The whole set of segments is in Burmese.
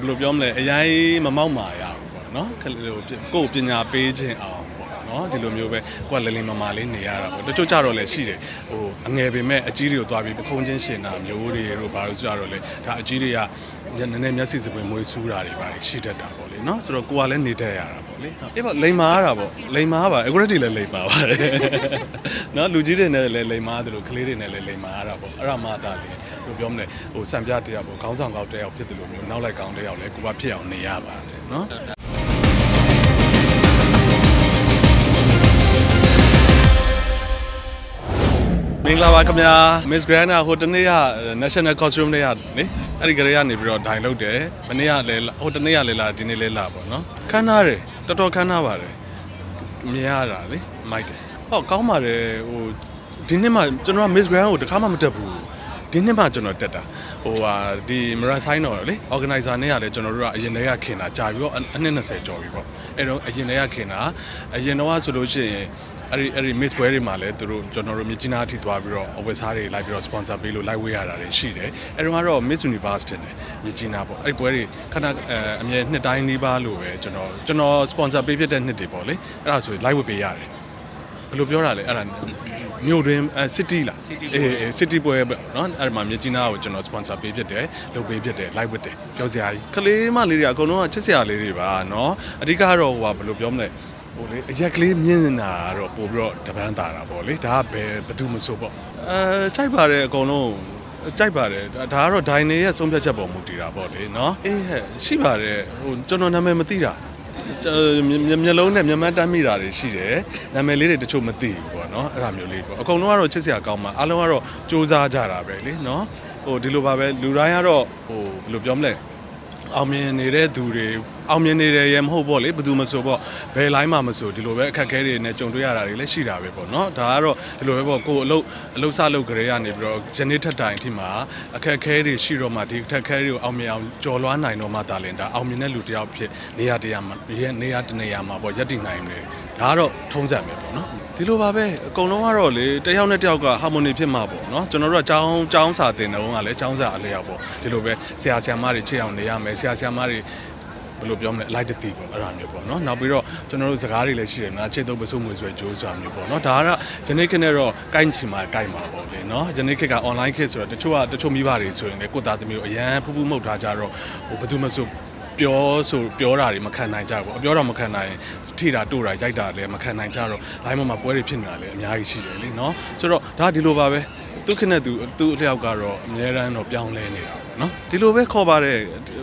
ဘယ်လိုပြောမလဲအရင်မမောက်မာရဘူးပေါ့နော်ခလေးဟိုကိုယ်ပညာပေးခြင်းအောင်ပေါ့နော်ဒီလိုမျိုးပဲကိုယ်ကလလင်မမာလေးနေရတာပေါ့တချို့ကြတော့လည်းရှိတယ်ဟိုအငယ်ပင်မဲ့အကြီးတွေကိုသွားပြီးပခုံးချင်းရှင်တာမျိုးတွေတို့ဘာလို့ဆိုကြတော့လေဒါအကြီးတွေကနည်းနည်းမျက်စိစပွင့်မွေးဆူးတာတွေပါရှိတတ်တာပေါ့ လေနော်ဆိုတော့ကိုကလည်းနေတတ်ရတာပေါ့လေအေးပေါ့လိန်မာရတာပေါ့လိန်မာပါအခုတည်းလည်းလိန်မာပါတယ်နော်လူကြီးတွေနဲ့လည်းလိန်မာတယ်လို့ကလေးတွေနဲ့လည်းလိန်မာရတာပေါ့အဲ့ဒါမှသာလေဘယ်လိုပြောမလဲဟိုစံပြတယောက်ပေါ့ခေါင်းဆောင်ကောက်တယောက်ဖြစ်တယ်လို့မျိုးနောက်လိုက်ကောင်းတယောက်လည်းကိုကဖြစ်အောင်နေရပါတယ်နော် မင်္ဂလာပါခင်ဗျာ Miss Grand ကဟိုတနေ့က National Costume တွေကလေအဲ့ဒီကလေးကနေပြီးတော့ဒိုင်လုပ်တယ်မနေ့ကလည်းဟိုတနေ့ကလည်းလာဒီနေ့လည်းလာပေါ့နော်ခန်းထားတယ်တော်တော်ခန်းထားပါတယ်မြင်ရတာလေမိုက်တယ်ဟောကောင်းပါတယ်ဟိုဒီနှစ်မှကျွန်တော်က Miss Grand ကိုတစ်ခါမှမတက်ဘူးဒီနှစ်မှကျွန်တော်တက်တာဟိုဟာဒီ Maran Sign တော့လေ organizer နဲ့ကလည်းကျွန်တော်တို့ကအရင်တည်းကခင်တာကြာပြီးတော့အနှစ်20ကျော်ပြီပေါ့အဲ့တော့အရင်တည်းကခင်တာအရင်တော့ဆိုလို့ရှိရင် အဲ့ဒီအဲ့ဒီ miss ပွဲတွေမှာလည်းသူတို့ကျွန်တော်တို့မြကြီးနားအထိသွားပြီးတော့အဝတ်စားတွေလိုက်ပြီးတော့ sponsor ပေးလို့လိုက်ဝေးရတာတွေရှိတယ်အဲ့တော့ကတော့ Miss Universe တင်တယ်မြကြီးနားပေါ့အဲ့ဒီပွဲတွေခဏအမြဲနှစ်တိုင်းလေးပါလို့ပဲကျွန်တော်ကျွန်တော် sponsor ပေးဖြစ်တဲ့နှစ်တွေပေါ့လေအဲ့ဒါဆိုလိုက်ဝေးပေးရတယ်ဘယ်လိုပြောတာလဲအဲ့ဒါမြို့တွင် city လားအေး city ပွဲပေါ့နော်အဲ့ဒီမှာမြကြီးနားကိုကျွန်တော် sponsor ပေးဖြစ်တယ်လုပ်ပေးဖြစ်တယ် live ဝတ်တယ်ပြောစရာကြီးကလေးမလေးတွေကအကုန်လုံးကချစ်စရာလေးတွေပါနော်အဓိကကတော့ဟိုကဘယ်လိုပြောမလဲ ဟိုလေအရက်ကလေးမြင့်နေတာတော့ပို့ပြီးတော့တပန်းတာတာပေါ့လေဒါကဘယ်ဘယ်သူမဆိုပေါ့အဲကြိုက်ပါတယ်အကုန်လုံးကြိုက်ပါတယ်ဒါဒါကတော့ဒိုင်နေရဲ့ဆုံးဖြတ်ချက်ပေါ်မူတည်တာပေါ့လေနော်အေးဟဲ့ရှိပါတယ်ဟိုကျွန်တော်နာမည်မသိတာကျွန်တော်မျက်မျက်လုံးနဲ့မျက်မှန်းတမ်းမိတာတွေရှိတယ်နာမည်လေးတွေတချို့မသိဘူးပေါ့နော်အဲ့ဒါမျိုးလေးပေါ့အကုန်လုံးကတော့ချစ်စရာကောင်းပါအားလုံးကတော့စူးစမ်းကြတာပဲလေနော်ဟိုဒီလိုပါပဲလူတိုင်းကတော့ဟိုဘယ်လိုပြောမလဲအောင်မြင်နေတဲ့သူတွေ အောင်မြင်နေတယ်ရမဟုတ်ပေါ့လေဘယ်သူမဆိုပေါ့ဘယ်လိုင်းမှမဆိုဒီလိုပဲအခက်အခဲတွေနဲ့ကြုံတွေ့ရတာတွေလည်းရှိတာပဲပေါ့နော်ဒါကတော့ဒီလိုပဲပေါ့ကိုယ်အလုပ်အလုပ်စလုပ်ကြရကနေပြီးတော့ယနေ့ထက်တိုင်အထိမှာအခက်အခဲတွေရှိတော့မှဒီအခက်အခဲတွေကိုအောင်မြင်အောင်ကျော်လွှားနိုင်တော့မှဒါလင်ဒါအောင်မြင်တဲ့လူတစ်ယောက်ဖြစ်နေရာတရားမှာနေရာတနေရာမှာပေါ့ယက်တည်နိုင်တယ်ဒါကတော့ထုံးစံပဲပေါ့နော်ဒီလိုပါပဲအကုန်လုံးကတော့လေတယောက်နဲ့တယောက်က harmony ဖြစ်မှာပေါ့နော်ကျွန်တော်တို့ကចောင်းចောင်းစာတင်တဲ့ဘုံကလည်းចောင်းစာအလျောက်ပေါ့ဒီလိုပဲဆရာဆရာမတွေချစ်အောင်နေရမယ်ဆရာဆရာမတွေ ဘယ်လိုပြောမလဲအလိုက်တတိပေါ့အဲ့ဒါမျိုးပေါ့နော်နောက်ပြီးတော့ကျွန်တော်တို့စကားတွေလည်းရှိတယ်နော်ခြေတုပ်ပစုံမွေဆွဲကြိုးစွာမျိုးပေါ့နော်ဒါကတော့ယနေ့ခေတ်နဲ့တော့ကိုင်းချင်မှာကိုင်းမှာပေါ့လေနော်ယနေ့ခေတ်က online ခေတ်ဆိုတော့တချို့ကတချို့မိဘတွေဆိုရင်လည်းကိုယ့်သားသမီးကိုအရန်ဖူးဖူးမှုတ်ထားကြတော့ဟိုဘယ်သူမှဆိုပြောဆိုပြောတာတွေမခံနိုင်ကြဘူးပေါ့အပြောတာမခံနိုင်ထိတာတို့တာရိုက်တာလည်းမခံနိုင်ကြတော့ line မှာပွဲတွေဖြစ်နေတာလည်းအများကြီးရှိတယ်လीနော်ဆိုတော့ဒါဒီလိုပါပဲ သူခနဲ့သူသူအလျောက်ကတော့အများရန်တော့ပြောင်းလဲနေတာပေါ့နော်ဒီလိုပဲခေါ်ပါတယ်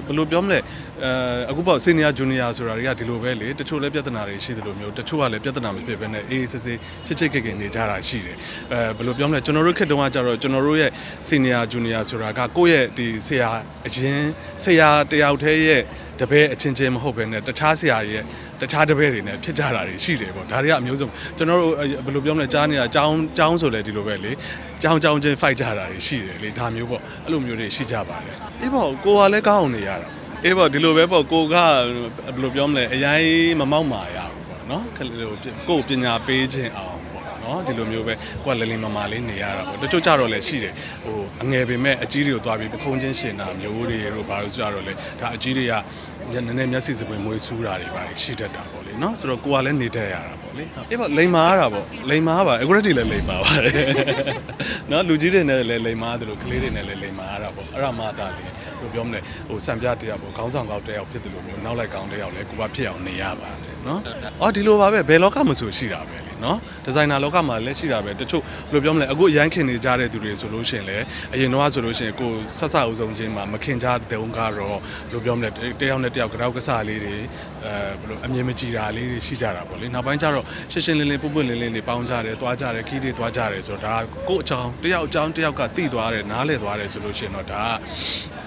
ဘယ်လိုပြောမလဲအဲအခုပေါ့ senior junior ဆိုတာတွေကဒီလိုပဲလေတချို့လည်းပြဿနာတွေရှိသလိုမျိုးတချို့ကလည်းပြဿနာမဖြစ်ဘဲနဲ့အေးအေးဆေးဆေးချစ်ချစ်ခင်ခင်နေကြတာရှိတယ်အဲဘယ်လိုပြောမလဲကျွန်တော်တို့ခေတ်တုန်းကကြတော့ကျွန်တော်တို့ရဲ့ senior junior ဆိုတာကကိုယ့်ရဲ့ဒီဆရာအရင်ဆရာတယောက်တည်းရဲ့ တပည့်အချင်းချင်းမဟုတ်ဘဲနဲ့တခြားဆရာရဲ့တခြားတပည့်တွေနဲ့ဖြစ်ကြတာတွေရှိတယ်ပေါ့ဒါတွေကအမျိုးစုံကျွန်တော်တို့ဘယ်လိုပြောမလဲကြားနေတာအကြောင်းအကြောင်းဆိုလဲဒီလိုပဲလေကြောင်းကြောင်းချင်း fight ကြတာတွေရှိတယ်လေဒါမျိုးပေါ့အဲ့လိုမျိုးတွေရှိကြပါတယ်အေးပေါ့ကိုကလည်းကောင်းအောင်နေရတာအေးပေါ့ဒီလိုပဲပေါ့ကိုကဘယ်လိုပြောမလဲအရင်မမောက်မာရဘူးပေါ့နော်ခလေးဟိုကိုယ်ပညာပေးခြင်းအောင်ပေါ့ နော်ဒီလိုမျိုးပဲကိုကလလင်မမာလေးနေရတာပေါ့တချို့ကြတော့လည်းရှိတယ်ဟိုအငယ်ပင်မဲ့အကြီးတွေကိုသွားပြီးပခုံးချင်းရှင်တာမျိုးတွေတို့ဘာလို့ဆိုကြတော့လေဒါအကြီးတွေကနည်းနည်းမျက်စိစပွင့်မွေးဆူးတာတွေပါရှိတတ်တာပေါ့လေနော်ဆိုတော့ကိုကလည်းနေတတ်ရတာပေါ့လေအေးပေါ့လိန်မာရတာပေါ့လိန်မာပါအခုတည်းလည်းလိန်မာပါတယ်နော်လူကြီးတွေနဲ့လည်းလိန်မာတယ်လို့ကလေးတွေနဲ့လည်းလိန်မာရတာပေါ့အဲ့ဒါမှသာလေဘယ်လိုပြောမလဲဟိုစံပြတယောက်ပေါ့ခေါင်းဆောင်ကောက်တယောက်ဖြစ်တယ်လို့မျိုးနောက်လိုက်ကောင်းတယောက်လည်းကိုကဖြစ်အောင်နေရပါတယ်နော်အော်ဒီလိုပါပဲဘယ်လောကမဆိုရှိတာပဲလေ နော်ဒီဇိုင်နာလောကမှာလည်းရှိတာပဲတချို့ဘယ်လိုပြောမလဲအခုအရန်ခင်နေကြတဲ့သူတွေဆိုလို့ရှိရင်လည်းအရင်တော့ဆိုလို့ရှိရင်ကိုဆက်ဆက်အုပ်ဆုံးချင်းမှာမခင်ကြတဲ့ုံကတော့ဘယ်လိုပြောမလဲတယောက်နဲ့တယောက်ကြောက်ကစားလေးတွေအဲဘယ်လိုအမြင်မကြည်တာလေးတွေရှိကြတာပေါ့လေနောက်ပိုင်းကျတော့ရှင်းရှင်းလင်းလင်းပုပ်ပွလင်းလင်းတွေပေါင်းကြတယ်တွားကြတယ်ခီးတွေတွားကြတယ်ဆိုတော့ဒါကို့အချောင်းတယောက်အချောင်းတယောက်ကတိသွားတယ်နားလဲသွားတယ်ဆိုလို့ရှိရင်တော့ဒါ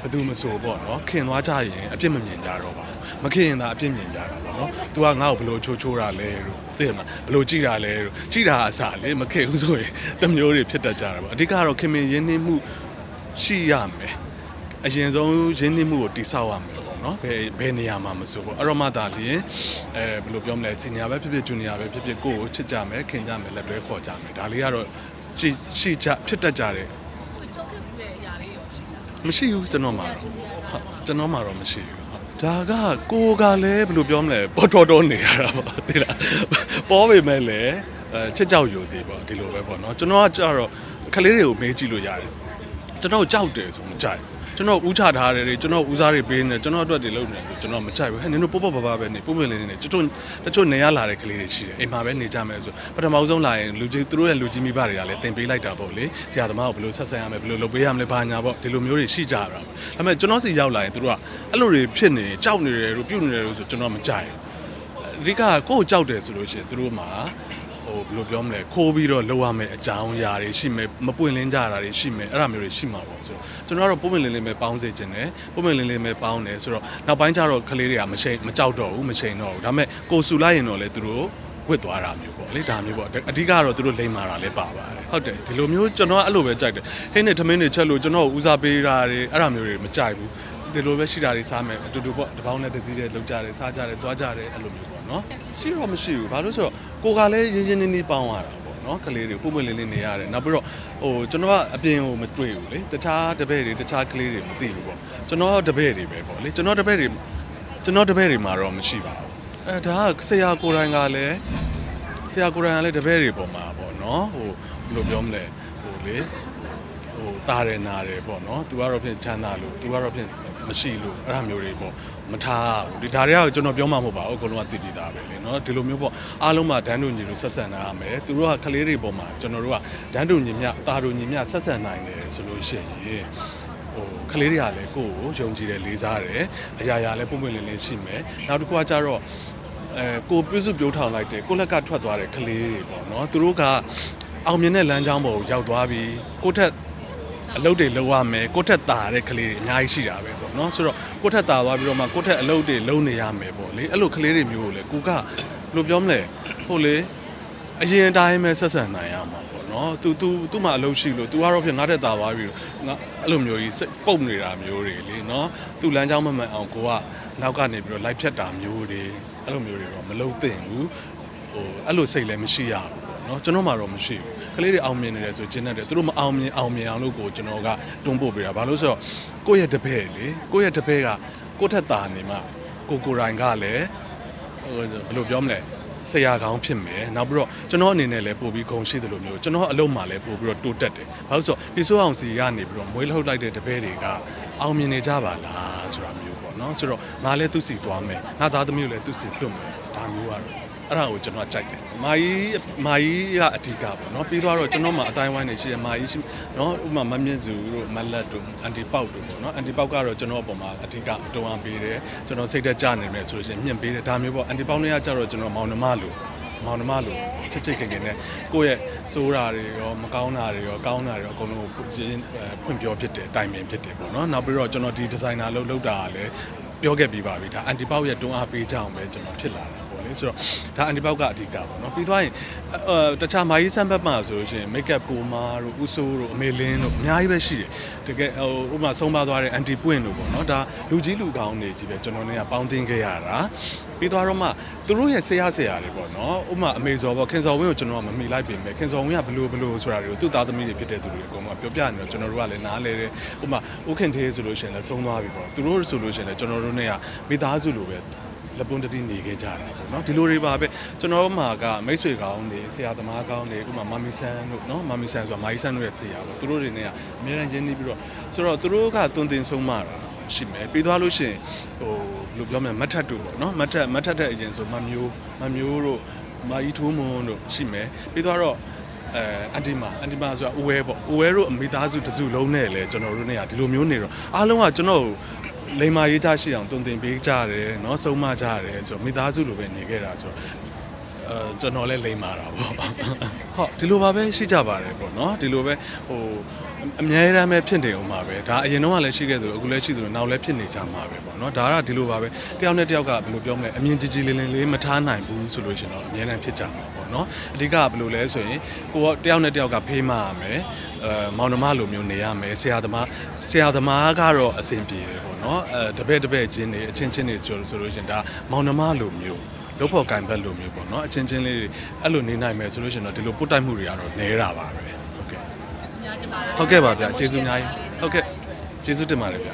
ဘယ်သူမဆိုပေါ့နော်ခင်သွားကြရင်အပြစ်မမြင်ကြတော့ပါဘူးမခင်ရင်သာအပြစ်မြင်ကြတာပေါ့နော် तू ကငါ့ကိုဘယ်လိုချိုးချိုးတာလဲလို့သိတယ်မလားဘယ်လိုကြည်တာလဲလို့ကြည်တာအစားလေမခင်ဘူးဆိုရင်တစ်မျိုးတွေဖြစ်တတ်ကြတာပေါ့အဓိကတော့ခင်မင်ရင်းနှီးမှုရှိရမယ်အရင်ဆုံးရင်းနှီးမှုကိုတိဆောက်ရမယ်ပေါ့နော်ဘယ်ဘယ်နေရာမှာမဆိုပေါ့အဲ့တော့မှသာလျင်အဲဘယ်လိုပြောမလဲစီနီယာပဲဖြစ်ဖြစ်ဂျူနီယာပဲဖြစ်ဖြစ်ကိုယ့်ကိုချစ်ကြမယ်ခင်ကြမယ်လက်တွဲခေါ်ကြမယ်ဒါလေးကတော့ရှိရှိကြဖြစ်တတ်ကြတယ် ကျော်ဖြစ်တဲ့အရာလေးရောရှိတာ မရှိဘူးကျွန်တော်မှာတော့ဟုတ်ကျွန်တော်မှာတော့မရှိဘူးဟုတ်ဒါကကိုကလည်းဘယ်လိုပြောမလဲပေါ်တော်တော်နေရတာပေါ့သိလားပေါ်ပေမဲ့လည်းအဲချစ်ကြောက်ယူသေးပေါ့ဒီလိုပဲပေါ့နော်ကျွန်တော်ကကြတော့ကလေးတွေကိုမေးကြည့်လို့ရတယ်ကျွန်တော်ကြောက်တယ်ဆိုမကြိုက်ဘူး ကျွန်တော်ဦးချထားတယ်လေကျွန်တော်ဦးစားတွေပေးနေတယ်ကျွန်တော်အတွက်တွေလုပ်နေတယ်ဆိုကျွန်တော်မကြိုက်ဘူးဟဲ့နင်တို့ပေါ့ပေါ့ပါပါပဲနေပုံမှန်လေးနေနေကျွတ်တချို့နေရလာတဲ့ကလေးတွေရှိတယ်အိမ်မှာပဲနေကြမယ်ဆိုပထမဆုံးလာရင်လူကြီးသူတို့ရဲ့လူကြီးမိဘတွေကလည်းတင်ပေးလိုက်တာပေါ့လေဆရာသမားကိုဘယ်လိုဆက်ဆံရမလဲဘယ်လိုလုပ်ပေးရမလဲဘာညာပေါ့ဒီလိုမျိုးတွေရှိကြတာပေါ့ဒါပေမဲ့ကျွန်တော်စီရောက်လာရင်သူတို့ကအဲ့လိုတွေဖြစ်နေကြောက်နေတယ်လို့ပြုတ်နေတယ်လို့ဆိုကျွန်တော်မကြိုက်ဘူးအဓိကကိုယ့်ကိုကြောက်တယ်ဆိုလို့ရှိရင်သူတို့မှာ ဟိုဘယ်လိုပြောမလဲခိုးပြီးတော့လောက်ရမယ်အကြောင်းအရာတွေရှိမယ်မပွင့်လင်းကြတာတွေရှိမယ်အဲ့ဒါမျိုးတွေရှိမှာပေါ့ဆိုတော့ကျွန်တော်ကတော့ပုံမှန်လင်းလင်းပဲပေါင်းစေခြင်းတယ်ပုံမှန်လင်းလင်းပဲပေါင်းတယ်ဆိုတော့နောက်ပိုင်းကျတော့ကလေးတွေကမချိန်မကြောက်တော့ဘူးမချိန်တော့ဘူးဒါပေမဲ့ကိုယ်ဆူလိုက်ရင်တော့လေသူတို့ဝစ်သွားတာမျိုးပေါ့လေဒါမျိုးပေါ့အဓိကတော့သူတို့လိမ့်မာတာလည်းပါပါတယ်ဟုတ်တယ်ဒီလိုမျိုးကျွန်တော်ကအဲ့လိုပဲကြိုက်တယ်ဟင်းနဲ့ထမင်းတွေချက်လို့ကျွန်တော်ဦးစားပေးတာတွေအဲ့ဒါမျိုးတွေမကြိုက်ဘူးဒီလိုပဲရှိတာတွေစားမယ်အတူတူပေါ့တစ်ပေါင်းနဲ့တစ်စည်းနဲ့လောက်ကြတယ်စားကြတယ်သွားကြတယ်အဲ့လိုမျိုးပေါ့နော်ရှိတော့မရှိဘူးဘာလို့ဆိုတော့ ကိုကလည်းရင်းရင်းနှီးနှီးပေါင်းရတာပေါ့နော်ကလေးတွေပုံပွင့်လင်းလင်းနေရတယ်နောက်ပြီးတော့ဟိုကျွန်တော်ကအပြင်ကိုမတွေ့ဘူးလေတခြားတပည့်တွေတခြားကလေးတွေမသိဘူးပေါ့ကျွန်တော်တပည့်တွေပဲပေါ့လေကျွန်တော်တပည့်တွေကျွန်တော်တပည့်တွေမှာတော့မရှိပါဘူးအဲဒါကဆရာကိုယ်တိုင်ကလည်းဆရာကိုယ်တိုင်ကလည်းတပည့်တွေပေါ်မှာပေါ့နော်ဟိုဘယ်လိုပြောမလဲဟိုလေဟိုတာတယ်နာတယ်ပေါ့နော်။ तू ကတော့ဖြင့်ချမ်းသာလို့ तू ကတော့ဖြင့် မရှိလို့အဲ့ဒါမျိုးတွေပေါ့မထားဘူး။ဒီဒါတွေကကျွန်တော်ပြောမှမဟုတ်ပါဘူး။အကုန်လုံးကသိပြီးသားပဲလေနော်။ဒီလိုမျိုးပေါ့အားလုံးမှာဒန်းတူညီလို့ဆက်ဆံနိုင်ရမယ်။သူတို့ကကလေးတွေပေါ်မှာကျွန်တော်တို့ကဒန်းတူညီမျှတာတူညီမျှဆက်ဆံနိုင်တယ်ဆိုလို့ရှိရင်ဟိုကလေးတွေကလည်းကိုယ့်ကိုယုံကြည်တယ်လေးစားတယ်။အရာရာလည်းပုံပွင့်လင်းလင်းရှိမယ်။နောက်တစ်ခုကကြတော့အဲကိုပြည့်စုံပြိုးထောင်လိုက်တယ်ကိုလက်ကထွက်သွားတဲ့ကလေးတွေပေါ့နော်။သူတို့ကအောင်မြင်တဲ့လမ်းကြောင်းပေါ်ကိုရောက်သွားပြီးကိုယ့်ထက် အလုပ်တွေလုပ်ရမယ်ကိုယ့်ထက်တာတဲ့ကလေးတွေအများကြီးရှိတာပဲပေါ့နော်ဆိုတော့ကိုယ့်ထက်တာသွားပြီးတော့မှကိုယ့်ထက်အလုပ်တွေလုပ်နေရမယ်ပေါ့လေအဲ့လိုကလေးတွေမျိုးကိုလေကိုကဘယ်လိုပြောမလဲဟုတ်လေအရင်အတိုင်းပဲဆက်ဆံနိုင်ရမှာပေါ့နော် तू तू သူ့မှာအလုပ်ရှိလို့ तू ကတော့ဖြစ်ငါတက်တာသွားပြီးတော့ငါအဲ့လိုမျိုးကြီးစိတ်ပုတ်နေတာမျိုးတွေလေနော် तू လမ်းကြောင်းမမှန်အောင်ကိုကနောက်ကနေပြီးတော့လိုက်ဖြတ်တာမျိုးတွေအဲ့လိုမျိုးတွေတော့မလုပ်သင့်ဘူးဟိုအဲ့လိုစိတ်လည်းမရှိရဘူးပေါ့နော်ကျွန်တော်မှတော့မရှိဘူး ကလေးတွေအောင်မြင်နေတယ်ဆိုကျင်းတတ်တယ်သူတို့မအောင်မြင်အောင်မြင်အောင်လို့ကိုကျွန်တော်ကတွန်းပို့ပေးတာဘာလို့ဆိုတော့ကိုယ့်ရဲ့တပည့်လေကိုယ့်ရဲ့တပည့်ကကိုယ့်ထက်တာနေမှကိုကိုယ်တိုင်ကလည်းဟိုဘယ်လိုပြောမလဲဆရာကောင်းဖြစ်မယ်နောက်ပြီးတော့ကျွန်တော်အနေနဲ့လည်းပို့ပြီးဂုံရှိတယ်လို့မျိုးကျွန်တော်အလုပ်မှာလည်းပို့ပြီးတော့တိုးတက်တယ်ဘာလို့ဆိုတော့ဒီဆိုအောင်စီကနေပြီးတော့မွေးလှုပ်လိုက်တဲ့တပည့်တွေကအောင်မြင်နေကြပါလားဆိုတာမျိုးပေါ့နော်ဆိုတော့ငါလည်းသူ့စီသွားမယ်ငါသားသမီးကိုလည်းသူ့စီလွတ်မယ်ဒါမျိုးကတော့ အဲ့ဒါကိုကျွန်တော်ကြိုက်တယ်မာကြီးမာကြီးကအဓိကပေါ့နော်ပြီးတော့ကျွန်တော်မှအတိုင်းဝိုင်းနေရှိရမာကြီးရှိနော်ဥပမာမမြင့်စုတို့မလတ်တို့အန်တီပေါက်တို့ပေါ့နော်အန်တီပေါက်ကတော့ကျွန်တော်အပေါ်မှာအဓိကအတွန်းအားပေးတယ်ကျွန်တော်စိတ်သက်ကြနေမယ်ဆိုလို့ရှိရင်မြင့်ပေးတယ်ဒါမျိုးပေါ့အန်တီပေါက်နဲ့ကကြတော့ကျွန်တော်မောင်နှမလို့မောင်နှမလို့ချစ်ချစ်ခင်ခင်နဲ့ကိုယ့်ရဲ့စိုးတာတွေရောမကောင်းတာတွေရောကောင်းတာတွေရောအကုန်လုံးကိုဖွင့်ပြောဖြစ်တယ်တိုင်ပင်ဖြစ်တယ်ပေါ့နော်နောက်ပြီးတော့ကျွန်တော်ဒီဒီဇိုင်နာလုပ်လောက်တာကလည်းပြောခဲ့ပြီးပါပြီဒါအန်တီပေါက်ရဲ့တွန်းအားပေးကြအောင်ပဲကျွန်တော်ဖြစ်လာတယ် ပေါ့လေဆိုတော့ဒါအန်တီဘောက်ကအဓိကပေါ့နော်ပြီးသွားရင်အဲတခြားမာကြီးဆန်ဘက်မှာဆိုလို့ရှိရင်မိတ်ကပ်ကိုမာတို့ဦးစိုးတို့အမေလင်းတို့အများကြီးပဲရှိတယ်တကယ်ဟိုဥပမာဆုံးပါသွားတဲ့အန်တီပွင့်တို့ပေါ့နော်ဒါလူကြီးလူကောင်းတွေကြီးပဲကျွန်တော်တို့ကပေါင်းတင်ခဲ့ရတာပြီးသွားတော့မှသူတို့ရဲ့ဆရာဆရာတွေပေါ့နော်ဥပမာအမေဇော်ပေါ့ခင်ဇော်ဝင်းကိုကျွန်တော်ကမမိလိုက်ပြင်ပဲခင်ဇော်ဝင်းကဘလို့ဘလို့ဆိုတာတွေကိုသူ့သားသမီးတွေဖြစ်တဲ့သူတွေအကုန်လုံးပြောပြနေတော့ကျွန်တော်တို့ကလည်းနားလဲတယ်ဥပမာဥခင်သေးဆိုလို့ရှိရင်လည်းဆုံးသွားပြီပေါ့သူတို့ဆိုလို့ရှိရင်လည်းကျွန်တော်တို့နဲ့ကမိသားစုလိုပဲ လက်ပွန်းတတိနေခဲ့ကြတာပေါ့နော်ဒီလိုတွေပါပဲကျွန်တော်တို့မှာကမိတ်ဆွေကောင်းတွေဆရာသမားကောင်းတွေဥပမာမမီဆန်တို့နော်မမီဆန်ဆိုတာမာကြီးဆန်တို့ရဲ့ဆရာပေါ့သူတို့တွေနဲ့ကအများကြီးရင်းနှီးပြီးတော့ဆိုတော့သူတို့ကတွင်တင်ဆုံးမတာရှိမယ်ပြီးသွားလို့ရှိရင်ဟိုဘယ်လိုပြောမလဲမတ်ထတ်တို့ပေါ့နော်မတ်ထတ်မတ်ထတ်တဲ့အရင်ဆိုမမျိုးမမျိုးတို့မာကြီးထိုးမွန်းတို့ရှိမယ်ပြီးသွားတော့အဲအန်တီမာအန်တီမာဆိုတာဦးဝဲပေါ့ဦးဝဲတို့အမိသားစုတစ်စုလုံးနဲ့လေကျွန်တော်တို့နဲ့ကဒီလိုမျိုးနေတော့အားလုံးကကျွန်တော်တို့ လိမ္မာရေးချရှိအောင်တုံတင်ပေးကြတယ်เนาะဆုံးမကြတယ်ဆိုတော့မိသားစုလိုပဲနေခဲ့တာဆိုတော့အဲကျွန်တော်လည်းလိမ္မာတာပေါ့ဟုတ်ဒီလိုပါပဲရှိကြပါတယ်ပေါ့เนาะဒီလိုပဲဟို အများရမ်းပဲဖြစ်နေအောင်ပါပဲဒါအရင်တော့လည်းရှိခဲ့သလိုအခုလည်းရှိသလိုနောက်လည်းဖြစ်နေကြမှာပဲပေါ့နော်ဒါကဒီလိုပါပဲတယောက်နဲ့တယောက်ကဘယ်လိုပြောမလဲအမြင်ကြည်ကြည်လင်လင်လေးမထားနိုင်ဘူးဆိုလို့ရှင်တော့အများရန်ဖြစ်ကြမှာပေါ့နော်အဓိကကဘယ်လိုလဲဆိုရင်ကိုကတယောက်နဲ့တယောက်ကဖေးမှရမယ်အဲမောင်နှမလိုမျိုးနေရမယ်ဆရာသမားဆရာသမားကတော့အဆင်ပြေတယ်ပေါ့နော်အဲတပည့်တပည့်ချင်းတွေအချင်းချင်းတွေဆိုလို့ရှင်ဒါမောင်နှမလိုမျိုးလုပ်ဖို့ကံဘက်လိုမျိုးပေါ့နော်အချင်းချင်းလေးတွေအဲ့လိုနေနိုင်မယ်ဆိုလို့ရှင်တော့ဒီလိုပုတ်တိုက်မှုတွေကတော့နေတာပါပဲ ဟုတ်ကဲ့ပါဗျာကျေးဇူးအများကြီးဟုတ်ကဲ့ကျေးဇူးတင်ပါတယ်ဗျာ